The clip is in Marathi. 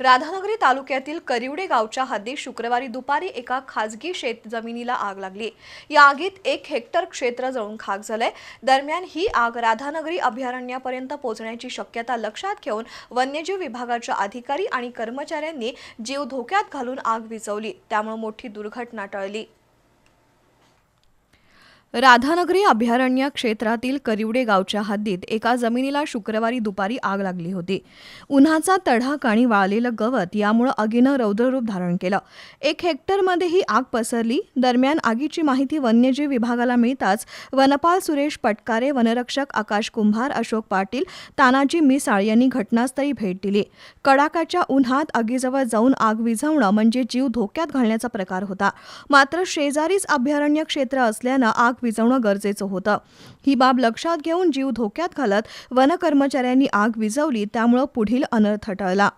राधानगरी तालुक्यातील करिवडे गावच्या हद्दीत शुक्रवारी दुपारी एका खाजगी शेत जमिनीला आग लागली. या आगीत एक हेक्टर क्षेत्र जळून खाक झालंय. दरम्यान ही आग राधानगरी अभयारण्यापर्यंत पोहोचण्याची शक्यता लक्षात घेऊन वन्यजीव विभागाच्या अधिकारी आणि कर्मचाऱ्यांनी जीव धोक्यात घालून आग विझवली. त्यामुळे मोठी दुर्घटना टळली. राधानगरी अभयारण्य क्षेत्रातील करिवडे गावच्या हद्दीत एका जमिनीला शुक्रवारी दुपारी आग लागली होती. उन्हाचा तडाख आणि वाळलेलं गवत यामुळे आगीनं रौद्ररूप धारण केलं. एक हेक्टरमध्ये ही आग पसरली. दरम्यान आगीची माहिती वन्यजीव विभागाला मिळताच वनपाल सुरेश पटकारे वनरक्षक आकाश कुंभार अशोक पाटील तानाजी मिसाळ यांनी घटनास्थळी भेट दिली. कडाकाच्या उन्हात आगीजवळ जाऊन आग विझवणं म्हणजे जीव धोक्यात घालण्याचा प्रकार होता. मात्र शेजारीच अभयारण्य क्षेत्र असल्यानं आग विझवणं गरजेचं होतं. ही बाब लक्षात घेऊन जीव धोक्यात घालत वन कर्मचाऱ्यांनी आग विझवली त्यामुळं पुढील अनर्थ टळला.